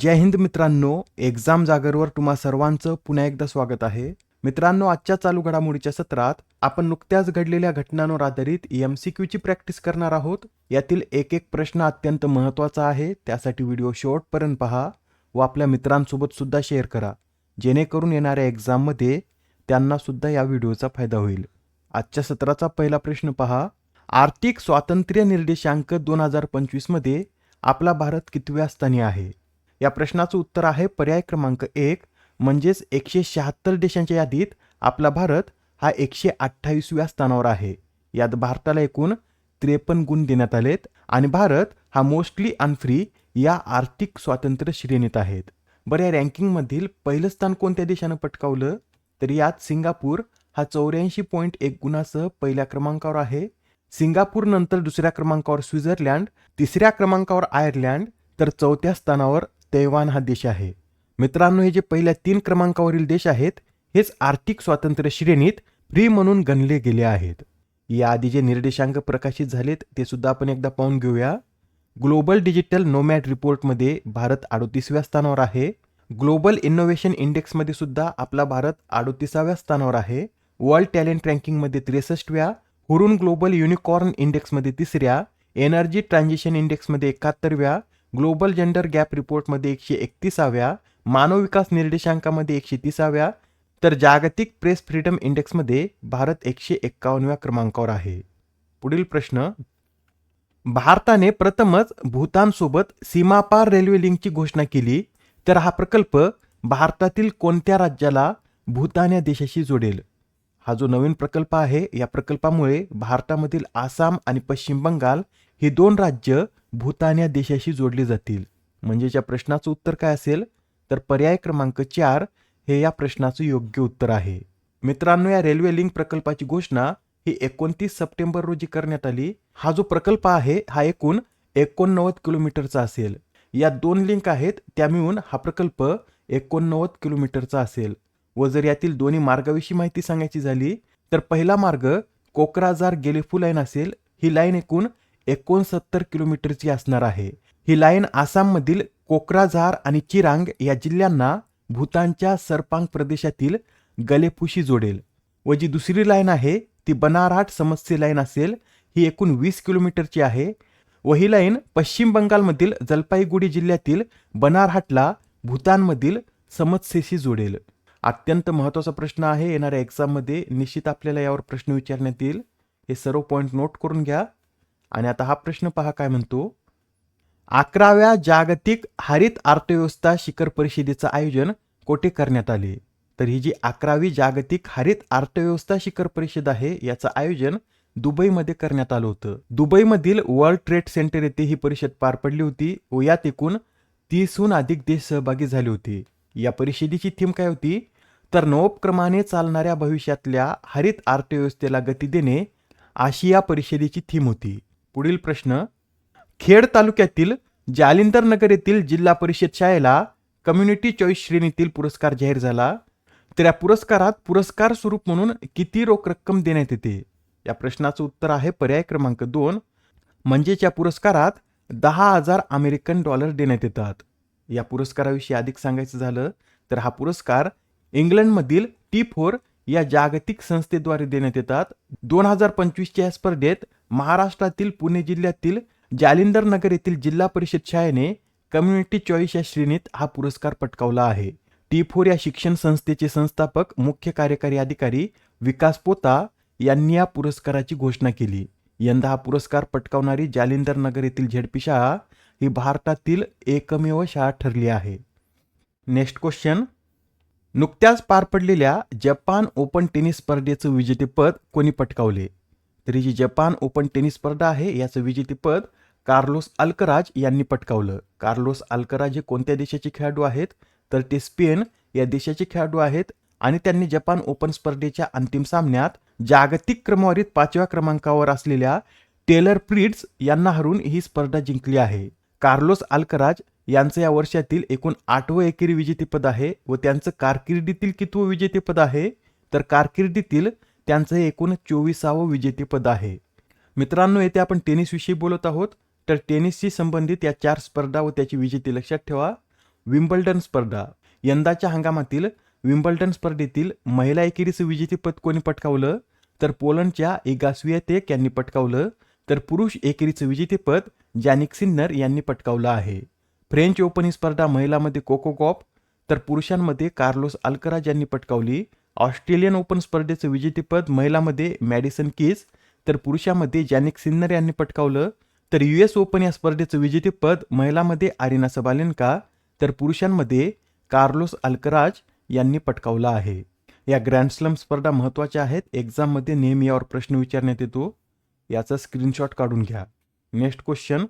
जय हिंद मित्रांनो एक्झाम जागरवर तुम्हा सर्वांचं पुन्हा एकदा स्वागत आहे. मित्रांनो आजच्या चालू घडामोडीच्या सत्रात आपण नुकत्याच घडलेल्या घटनांवर आधारित एम सी क्यूची प्रॅक्टिस करणार आहोत. यातील एक एक प्रश्न अत्यंत महत्त्वाचा आहे. त्यासाठी व्हिडिओ शेवटपर्यंत पहा व आपल्या मित्रांसोबत सुद्धा शेअर करा. जेणेकरून येणाऱ्या एक्झाममध्ये त्यांना सुद्धा या व्हिडिओचा फायदा होईल. आजच्या सत्राचा पहिला प्रश्न पहा. आर्थिक स्वातंत्र्य निर्देशांक दोन हजार पंचवीसमध्ये आपला भारत कितव्या स्थानी आहे? या प्रश्नाचं उत्तर आहे पर्याय क्रमांक एक म्हणजेच एकशे शहात्तर देशांच्या यादीत आपला भारत हा एकशे अठ्ठावीसव्या स्थानावर आहे. यात भारताला एकूण त्रेपन्न गुण देण्यात आलेत आणि भारत हा मोस्टली अनफ्री या आर्थिक स्वातंत्र्य श्रेणीत आहेत. बरं या रँकिंगमधील पहिलं स्थान कोणत्या देशानं पटकावलं? तर यात सिंगापूर हा चौऱ्याऐंशी पॉईंट एक गुणासह पहिल्या क्रमांकावर आहे. सिंगापूर नंतर दुसऱ्या क्रमांकावर स्वित्झर्लंड तिसऱ्या क्रमांकावर आयर्लंड तर चौथ्या स्थानावर तैवान हा देश आहे. मित्रांनो हे जे पहिल्या तीन क्रमांकावरील देश आहेत हेच आर्थिक स्वातंत्र्य श्रेणीत फ्री म्हणून गणले गेले आहेत. याआधी जे निर्देशांक प्रकाशित झालेत ते सुद्धा आपण एकदा पाहून घेऊया. ग्लोबल डिजिटल नोमॅड रिपोर्टमध्ये भारत अडोतीसव्या स्थानावर आहे. ग्लोबल इनोव्हेशन इंडेक्समध्ये सुद्धा आपला भारत अडोतीसाव्या स्थानावर आहे. वर्ल्ड टॅलेंट रँकिंगमध्ये त्रेसष्टव्या हुरून ग्लोबल युनिकॉर्न इंडेक्समध्ये तिसऱ्या एनर्जी ट्रान्झिशन इंडेक्समध्ये एकाहत्तरव्या ग्लोबल जेंडर गॅप रिपोर्टमध्ये एकशे एकतीसाव्या मानव विकास निर्देशांकामध्ये एकशे तीसाव्या तर जागतिक प्रेस फ्रीडम इंडेक्समध्ये भारत एकशे एक्कावन्नव्या क्रमांकावर आहे. पुढील प्रश्न भारताने प्रथमच भूतानसोबत सीमापार रेल्वे लिंकची घोषणा केली तर हा प्रकल्प भारतातील कोणत्या राज्याला भूतान या देशाशी जोडेल? हा जो नवीन प्रकल्प आहे या प्रकल्पामुळे भारतामधील आसाम आणि पश्चिम बंगाल ही दोन राज्य भूतान या देशाशी जोडली जातील. म्हणजेच या प्रश्नाचं उत्तर काय असेल? तर पर्याय क्रमांक चार हे या प्रश्नाचं योग्य उत्तर आहे. मित्रांनो या रेल्वे लिंक प्रकल्पाची घोषणा ही एकोणतीस सप्टेंबर रोजी करण्यात आली. हा जो प्रकल्प आहे हा एकूण एकोणनव्वद किलोमीटरचा असेल. या दोन लिंक आहेत त्या मिळून हा प्रकल्प एकोणनव्वद किलोमीटरचा असेल. व जर यातील दोन्ही मार्गाविषयी माहिती सांगायची झाली तर पहिला मार्ग कोकराझार गेलेफू लाईन असेल. ही लाईन एकूण एकोणसत्तर किलोमीटरची असणार आहे. ही लाईन आसाममधील कोकराझार आणि चिरांग या जिल्ह्यांना भूतानच्या सरपांग प्रदेशातील गलेफुशी जोडेल व जी दुसरी लाईन आहे ती बनारहाट समस्ये लाईन असेल ही एकूण वीस किलोमीटरची आहे व ही लाईन पश्चिम बंगालमधील जलपाईगुडी जिल्ह्यातील बनारहाटला भूतानमधील समस्येशी जोडेल. अत्यंत महत्त्वाचा प्रश्न आहे येणाऱ्या एक्झाममध्ये निश्चित आपल्याला यावर प्रश्न विचारण्यात येईल. हे सर्व पॉईंट नोट करून घ्या. आणि आता हा प्रश्न पहा काय म्हणतो. अकराव्या जागतिक हरित अर्थव्यवस्था शिखर परिषदेचं आयोजन कोठे करण्यात आले? तर ही जी अकरावी जागतिक हरित अर्थव्यवस्था शिखर परिषद आहे याचं आयोजन दुबईमध्ये करण्यात आलं होतं. दुबईमधील वर्ल्ड ट्रेड सेंटर येथे ही परिषद पार पडली होती व यात एकूण तीसहून अधिक देश सहभागी झाले होते. या परिषदेची थीम काय होती? तर नवोपक्रमाने चालणाऱ्या भविष्यातल्या हरित अर्थव्यवस्थेला गती देणे अशी या परिषदेची थीम होती. पुढील प्रश्न खेड तालुक्यातील जालिंदर नगर येथील जिल्हा परिषद शाळेला कम्युनिटी चॉईस श्रेणीतील पुरस्कार जाहीर झाला. तर या पुरस्कारात पुरस्कार स्वरूप म्हणून किती रोख रक्कम देण्यात येते? या प्रश्नाचं उत्तर आहे पर्याय क्रमांक दोन. म्हणजेच या पुरस्कारात दहा हजार अमेरिकन डॉलर देण्यात येतात. या पुरस्काराविषयी अधिक सांगायचं झालं तर हा पुरस्कार इंग्लंडमधील टी फोर या जागतिक संस्थेद्वारे देण्यात येतात. दोन हजार पंचवीसच्या या स्पर्धेत महाराष्ट्रातील पुणे जिल्ह्यातील जालिंदर नगर येथील जिल्हा परिषद शाळेने कम्युनिटी चॉईस या श्रेणीत हा पुरस्कार पटकावला आहे. टी फोर या शिक्षण संस्थेचे संस्थापक मुख्य कार्यकारी अधिकारी विकास पोता यांनी या पुरस्काराची घोषणा केली. यंदा हा पुरस्कार पटकावणारी जालिंदर नगर येथील झेडपी शाळा ही भारतातील एकमेव शाळा ठरली आहे. Next question. नुकत्याच पार पडलेल्या जपान ओपन टेनिस स्पर्धेचं विजेतेपद कोणी पटकावले? तरी जी जपान ओपन टेनिस स्पर्धा आहे याचं विजेतेपद कार्लोस अल्कराज यांनी पटकावलं. कार्लोस अल्कराज हे कोणत्या देशाचे खेळाडू आहेत? तर ते स्पेन या देशाचे खेळाडू आहेत आणि त्यांनी जपान ओपन स्पर्धेच्या अंतिम सामन्यात जागतिक क्रमवारीत पाचव्या क्रमांकावर असलेल्या टेलर प्रिट्स यांना हरून ही स्पर्धा जिंकली आहे. कार्लोस अल्कराज यांचं या वर्षातील एकूण आठवं एकेरी विजेतेपद आहे व त्यांचं कारकिर्दीतील कितवं विजेतेपद आहे? तर कारकिर्दीतील त्यांचं हे एकूण चोवीसावं विजेतेपद आहे. मित्रांनो येथे आपण टेनिसविषयी बोलत आहोत. तर टेनिसशी संबंधित या चार स्पर्धा व त्याची विजेते लक्षात ठेवा. विम्बल्डन स्पर्धा. यंदाच्या हंगामातील विम्बल्डन स्पर्धेतील महिला एकेरीचं विजेतेपद कोणी पटकावलं? तर पोलंडच्या एगास्वियातेक यांनी पटकावलं. तर पुरुष एकेरीचं विजेतेपद जॅनिक सिन्नर यांनी पटकावलं आहे. फ्रेंच ओपन ही स्पर्धा महिलांमध्ये कोकोकॉप तर पुरुषांमध्ये कार्लोस अल्कराज यांनी पटकावली. ऑस्ट्रेलियन ओपन स्पर्धेचं विजेतेपद महिलामध्ये मॅडिसन किस तर पुरुषांमध्ये जॅनिक सिन्नर यांनी पटकावलं. तर यू एस ओपन या स्पर्धेचं विजेतेपद महिलामध्ये आरिना सबालेनका तर पुरुषांमध्ये कार्लोस अल्कराज यांनी पटकावलं आहे. या ग्रँडस्लम स्पर्धा महत्त्वाच्या आहेत. एक्झाममध्ये नेहमी यावर प्रश्न विचारण्यात येतो. याचा स्क्रीनशॉट काढून घ्या. Next question.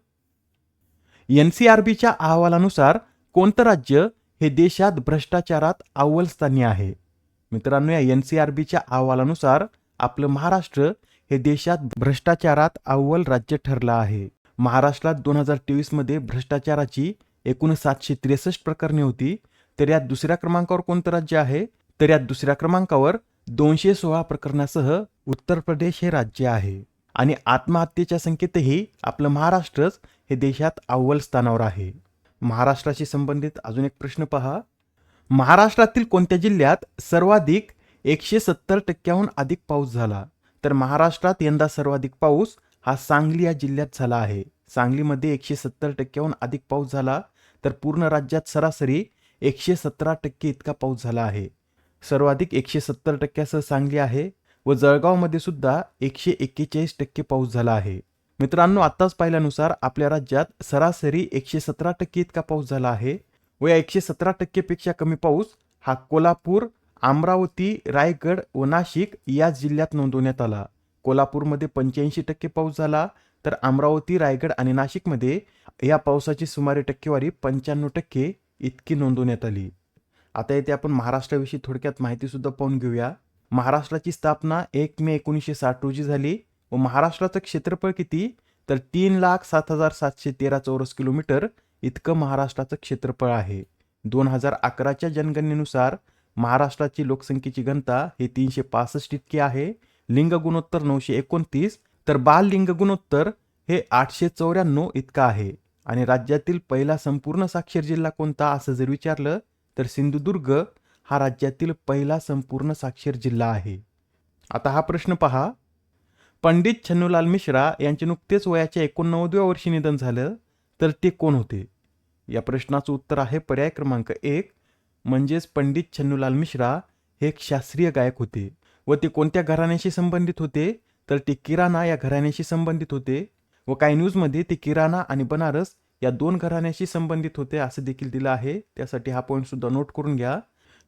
N C R बीच्या अहवालानुसार कोणतं राज्य हे देशात भ्रष्टाचारात अव्वल स्थानी आहे? मित्रांनो या एन सी आर बीच्या अहवालानुसार आपलं महाराष्ट्र हे देशात भ्रष्टाचारात अव्वल राज्य ठरलं आहे. महाराष्ट्रात दोन हजार तेवीसमध्ये भ्रष्टाचाराची एकूण सातशे त्रेसष्ट प्रकरणे होती. तर यात दुसऱ्या क्रमांकावर कोणतं राज्य आहे? तर यात दुसऱ्या क्रमांकावर दोनशे सोळा प्रकरणासह उत्तर प्रदेश हे राज्य आहे. आणि आत्महत्येच्या संख्येतही आपलं महाराष्ट्रच हे देशात अव्वल स्थानावर आहे. महाराष्ट्राशी संबंधित अजून एक प्रश्न पहा. महाराष्ट्रातील कोणत्या जिल्ह्यात सर्वाधिक एकशे सत्तर टक्क्याहून अधिक पाऊस झाला? तर महाराष्ट्रात यंदा सर्वाधिक पाऊस हा सांगली या जिल्ह्यात झाला आहे. सांगलीमध्ये एकशे सत्तर टक्क्याहून अधिक पाऊस झाला तर पूर्ण राज्यात सरासरी एकशे सतरा टक्के इतका पाऊस झाला आहे. सर्वाधिक एकशे सत्तर टक्क्यासह सांगली आहे व जळगावमध्ये सुद्धा एकशे एक्केचाळीस टक्के पाऊस झाला आहे. मित्रांनो आत्ताच पाहिल्यानुसार आपल्या राज्यात सरासरी एकशे सतरा टक्के इतका पाऊस झाला आहे व या एकशे सतरा टक्केपेक्षा कमी पाऊस हा कोल्हापूर अमरावती रायगड व नाशिक या जिल्ह्यात नोंदवण्यात आला. कोल्हापूरमध्ये पंच्याऐंशी टक्के पाऊस झाला तर अमरावती रायगड आणि नाशिकमध्ये या पावसाची सुमारे टक्केवारी पंच्याण्णव टक्के इतकी नोंदवण्यात आली. आता येथे आपण महाराष्ट्राविषयी थोडक्यात माहितीसुद्धा पाहून घेऊया. महाराष्ट्राची स्थापना एक मे एकोणीसशे साठ रोजी झाली. व महाराष्ट्राचं क्षेत्रफळ किती? तर तीन लाख सात हजार सातशे तेरा चौरस किलोमीटर इतकं महाराष्ट्राचं क्षेत्रफळ आहे. दोन हजार अकराच्या जनगणनेनुसार महाराष्ट्राची लोकसंख्येची घनता ही तीनशे पासष्ट इतकी आहे. लिंग गुणोत्तर नऊशे एकोणतीस तर बाल लिंग गुणोत्तर हे आठशे चौऱ्याण्णव इतकं आहे. आणि राज्यातील पहिला संपूर्ण साक्षर जिल्हा कोणता असं जर विचारलं तर सिंधुदुर्ग हा राज्यातील पहिला संपूर्ण साक्षर जिल्हा आहे. आता हा प्रश्न पहा. पंडित छन्नूलाल मिश्रा यांचे नुकतेच वयाच्या एकोणनव्वदव्या वर्षी निधन झालं तर ते कोण होते? या प्रश्नाचं उत्तर आहे पर्याय क्रमांक एक म्हणजेच पंडित छन्नूलाल मिश्रा हे एक शास्त्रीय गायक होते व ते कोणत्या घराण्याशी संबंधित होते? तर ते किराणा या घराण्याशी संबंधित होते व काही न्यूजमध्ये ते किराणा आणि बनारस या दोन घराण्याशी संबंधित होते असं देखील दिलं आहे. त्यासाठी हा पॉईंट सुद्धा नोट करून घ्या.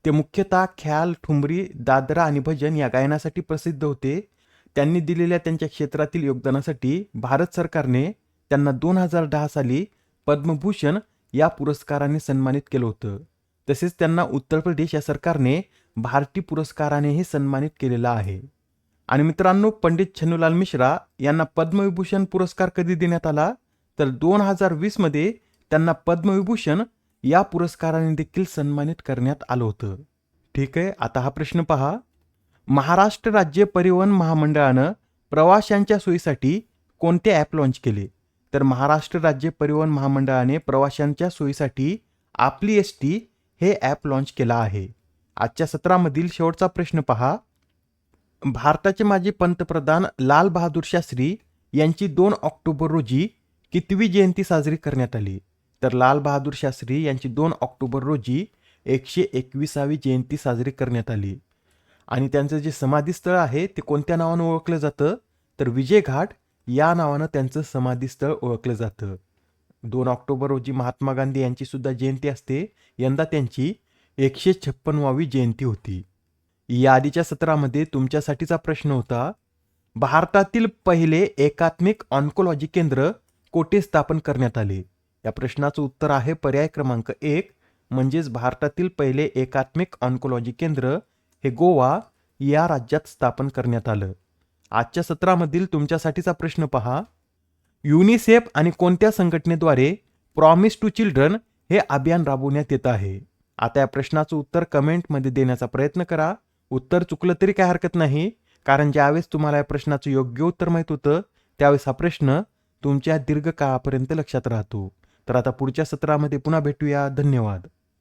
ते मुख्यतः ख्याल ठुमरी दादरा आणि भजन या गायनासाठी प्रसिद्ध होते. त्यांनी दिलेल्या त्यांच्या क्षेत्रातील योगदानासाठी भारत सरकारने त्यांना दोन हजार दहा साली पद्मभूषण या पुरस्काराने सन्मानित केलं होतं. तसेच त्यांना उत्तर प्रदेश या सरकारने भारती पुरस्कारानेही सन्मानित केलेला आहे. आणि मित्रांनो पंडित छन्नूलाल मिश्रा यांना पद्मविभूषण पुरस्कार कधी देण्यात आला? तर दोन हजार वीसमध्ये त्यांना पद्मविभूषण या पुरस्काराने देखील सन्मानित करण्यात आलं होतं. ठीक आहे आता हा प्रश्न पहा. महाराष्ट्र राज्य परिवहन महामंडळानं प्रवाशांच्या सोयीसाठी कोणते ॲप लॉन्च केले? तर महाराष्ट्र राज्य परिवहन महामंडळाने प्रवाशांच्या सोयीसाठी आपली एस टी हे ॲप लॉन्च केला आहे. आजच्या सत्रामधील शेवटचा प्रश्न पहा. भारताचे माजी पंतप्रधान लाल बहादूर शास्त्री यांची दोन ऑक्टोबर रोजी कितवी जयंती साजरी करण्यात आली. तर लाल बहादूर शास्त्री यांची दोन ऑक्टोबर रोजी एकशे एकविसावी जयंती साजरी करण्यात आली. आणि त्यांचं जे समाधीस्थळ आहे ते कोणत्या नावानं ओळखलं जातं? तर विजय घाट या नावानं त्यांचं समाधीस्थळ ओळखलं जातं. दोन ऑक्टोबर रोजी महात्मा गांधी यांची सुद्धा जयंती असते. यंदा त्यांची एकशे छप्पनवावी जयंती होती. या आधीच्या सत्रामध्ये तुमच्यासाठीचा प्रश्न होता भारतातील पहिले एकात्मिक ऑन्कोलॉजी केंद्र कोठे स्थापन करण्यात आले? या प्रश्नाचं उत्तर आहे पर्याय क्रमांक एक म्हणजेच भारतातील पहिले एकात्मिक ऑन्कोलॉजी केंद्र हे गोवा या राज्यात स्थापन करण्यात आलं. आजच्या सत्रामधील तुमच्यासाठीचा प्रश्न पहा. युनिसेफ आणि कोणत्या संघटनेद्वारे प्रॉमिस टू चिल्ड्रन हे अभियान राबवण्यात येत आहे? आता या प्रश्नाचं उत्तर कमेंटमध्ये देण्याचा प्रयत्न करा. उत्तर चुकलं तरी काय हरकत नाही कारण ज्यावेळेस तुम्हाला या प्रश्नाचं योग्य उत्तर माहीत होतं त्यावेळेस हा प्रश्न तुमच्या दीर्घकाळापर्यंत लक्षात राहतो. तर आता पुढच्या सत्रामध्ये पुन्हा भेटूया. धन्यवाद.